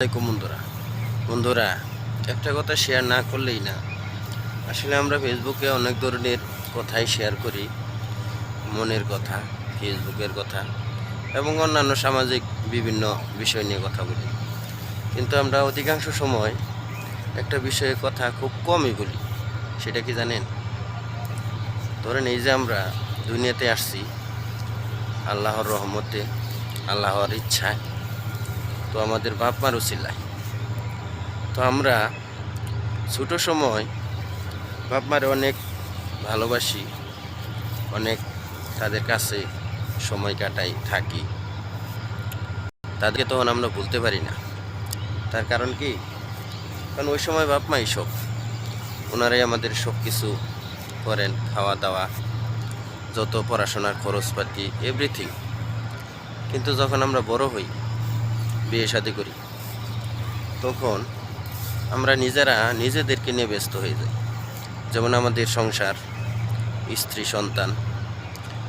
আসসালামাইকুম বন্ধুরা। বন্ধুরা, একটা কথা শেয়ার না করলেই না। আসলে আমরা ফেসবুকে অনেক ধরনের কথাই শেয়ার করি। মনের কথা ফেসবুকের কথা এবং অন্যান্য সামাজিক বিভিন্ন বিষয় নিয়ে কথা বলি। কিন্তু আমরা অধিকাংশ সময় একটা বিষয়ে কথা খুব কমই বলি। সেটা কি জানেন? ধরেন এই যে আমরা দুনিয়াতে আসছি, আল্লাহর রহমতে, আল্লাহর ইচ্ছায় তো আমাদের বাপ মার উচিল্লায় তো আমরা ছোটো সময় বাপ মারে অনেক ভালোবাসি, অনেক তাদের কাছে সময় কাটাই, থাকি। তাদেরকে তখন আমরা বলতে পারি না। তার কারণ কি? কারণ ওই সময় বাপ মাই সব ওনারাই আমাদের সব কিছু করেন, খাওয়া দাওয়া, যত পড়াশোনার খরচপাতি এভরিথিং কিন্তু যখন আমরা বড় হই বিয়ে শাদি করি। তখন আমরা নিজেরা নিজেদেরকে নিয়ে ব্যস্ত হয়ে যাই। যেমন আমাদের সংসার, স্ত্রী, সন্তান,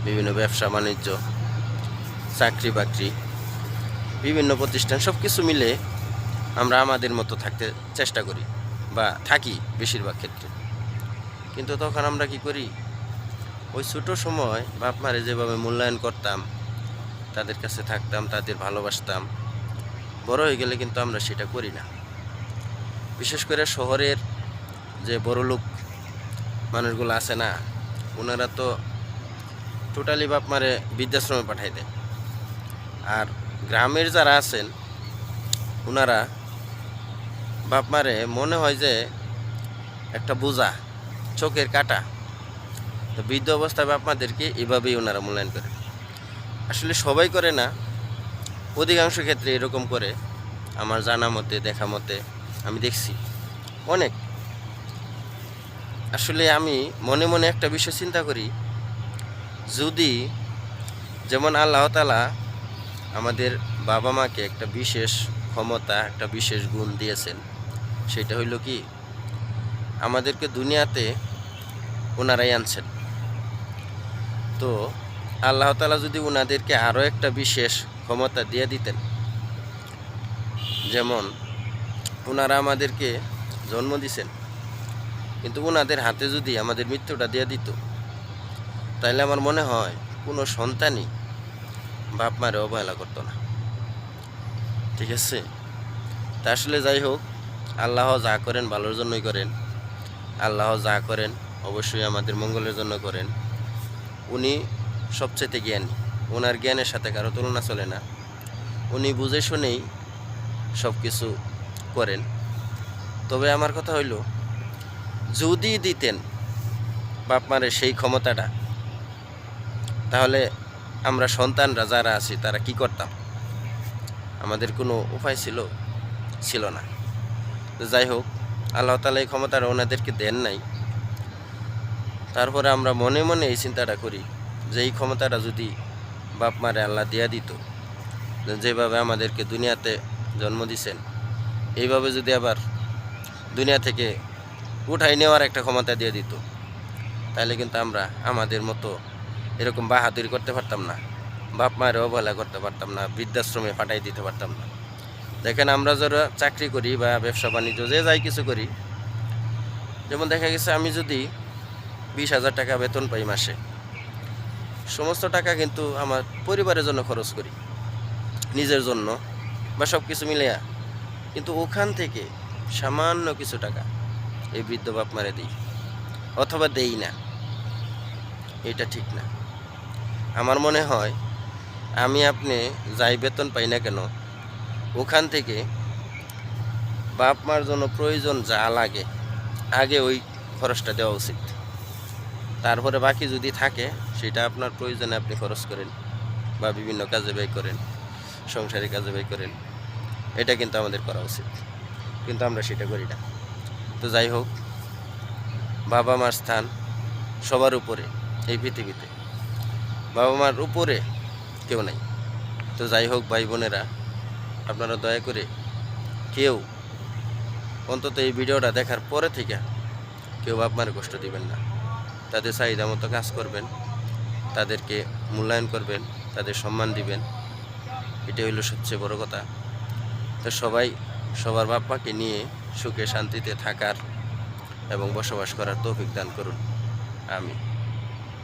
বিভিন্ন ব্যবসা, বাণিজ্য, চাকরি বাকরি, বিভিন্ন প্রতিষ্ঠান সব কিছু মিলে আমরা আমাদের মতো থাকতে চেষ্টা করি বা থাকি বেশিরভাগ ক্ষেত্রে। কিন্তু তখন আমরা কি করি? ওই ছোটো সময় বাপ মারে যেভাবে মূল্যায়ন করতাম, তাদের কাছে থাকতাম, তাদের ভালোবাসতাম বড় হয়ে গেলে কিন্তু আমরা সেটা করি না। বিশেষ করে শহরের যে বড় লোক মানুষগুলো আছে না, ওনারা তো টোটালি বাপ মারে বৃদ্ধাশ্রমে পাঠাই দেয়। আর গ্রামের যারা আছেন, ওনারা বাপ মারে মনে হয় যে একটা বোঝা, চোখের কাটা। তো বৃদ্ধ অবস্থায় বাপ মাদেরকে এভাবেই ওনারা মূল্যায়ন করে। আসলে সবাই করে না অধিকাংশ ক্ষেত্রে এরকম করে। আমার জানা মতে, দেখা মতে, আমি দেখছি। অনেক। আসলে আমি মনে মনে একটা বিষয় চিন্তা করি, যদি যেমন আল্লাহ তালা আমাদের বাবা মাকে একটা বিশেষ ক্ষমতা, একটা বিশেষ গুণ দিয়েছেন, সেটা হইল কি, আমাদেরকে দুনিয়াতে ওনারাই আনছেন। তো আল্লাহ তালা যদি ওনাদেরকে আরও একটা বিশেষ ক্ষমতা দিয়ে দিতেন। যেমন ওনারা আমাদেরকে জন্ম দিছেন, কিন্তু ওনাদের হাতে যদি আমাদের মৃত্যুটা দিয়ে দিত তাহলে আমার মনে হয় কোনো সন্তানই বাপ মারে অবহেলা করতো না। ঠিক আছে? তা আসলে যাই হোক, আল্লাহ যা করেন ভালোর জন্যই করেন। আল্লাহ যা করেন অবশ্যই আমাদের মঙ্গলের জন্য করেন। উনি সবচেয়ে জ্ঞানী। ওনার জ্ঞানের সাথে কারও তুলনা চলে না। উনি বুঝে শুনেই সব কিছু করেন। তবে আমার কথা হইল, যদি দিতেন বাপ মারের সেই ক্ষমতাটা, তাহলে আমরা সন্তানরা যারা আছি, তারা কি করতাম? আমাদের কোনো উপায় ছিল ছিল না। যাই হোক, আল্লাহ তালা এই ক্ষমতাটা ওনাদেরকে দেন নাই। তারপরে আমরা মনে মনে এই চিন্তাটা করি যে এই ক্ষমতাটা যদি বাপ মারে আল্লাহ দিয়া দিত। যেভাবে আমাদেরকে দুনিয়াতে জন্ম দিছেন, এইভাবে যদি আবার দুনিয়া থেকে উঠাই নেওয়ার একটা ক্ষমতা দিয়ে দিত, তাহলে কিন্তু আমরা আমাদের মতো এরকম বাহাদুরি করতে পারতাম না, বাপ মায়ের অবহেলা করতে পারতাম না, বৃদ্ধাশ্রমে পাঠাই দিতে পারতাম না। দেখেন আমরা যারা চাকরি করি বা ব্যবসা বাণিজ্য, যে যাই কিছু করি, যেমন দেখা গেছে আমি যদি বিশ হাজার টাকা বেতন পাই মাসে সমস্ত টাকা কিন্তু আমার পরিবারের জন্য খরচ করি, নিজের জন্য বা সব কিছু মিলিয়া কিন্তু ওখান থেকে সামান্য কিছু টাকা এই বৃদ্ধ বাপ মারে দিই, অথবা দেই না। এটা ঠিক না। আমার মনে হয় আমি আপনি যাই বেতন পাই না কেন, ওখান থেকে বাপ মার জন্য প্রয়োজন যা লাগে, আগে ওই খরচটা দেওয়া উচিত। তারপরে বাকি যদি থাকে, সেটা আপনার প্রয়োজনে আপনি খরচ করেন বা বিভিন্ন কাজে ব্যয় করেন সংসারে কাজে ব্যয় করেন। এটা কিন্তু আমাদের করা উচিত। কিন্তু আমরা সেটা করি না। তো যাই হোক, বাবা মার স্থান সবার উপরে, এই পৃথিবীতে। বাবা মার উপরে কেউ নাই। তো যাই হোক, ভাই বোনেরা, আপনারা দয়া করে কেউ অন্তত এই ভিডিওটা দেখার পরে থেকে কেউ বাপ মারে কষ্ট দিবেন না। তাদের চাহিদা মতো কাজ করবেন, তাদেরকে মূল্যায়ন করবেন, তাদের সম্মান দিবেন। এটা হইল সবচেয়ে বড় কথা। তো সবাই সবার বাপ্পাকে নিয়ে সুখে শান্তিতে থাকার এবং বসবাস করার তৌফিক দান করুন। আমি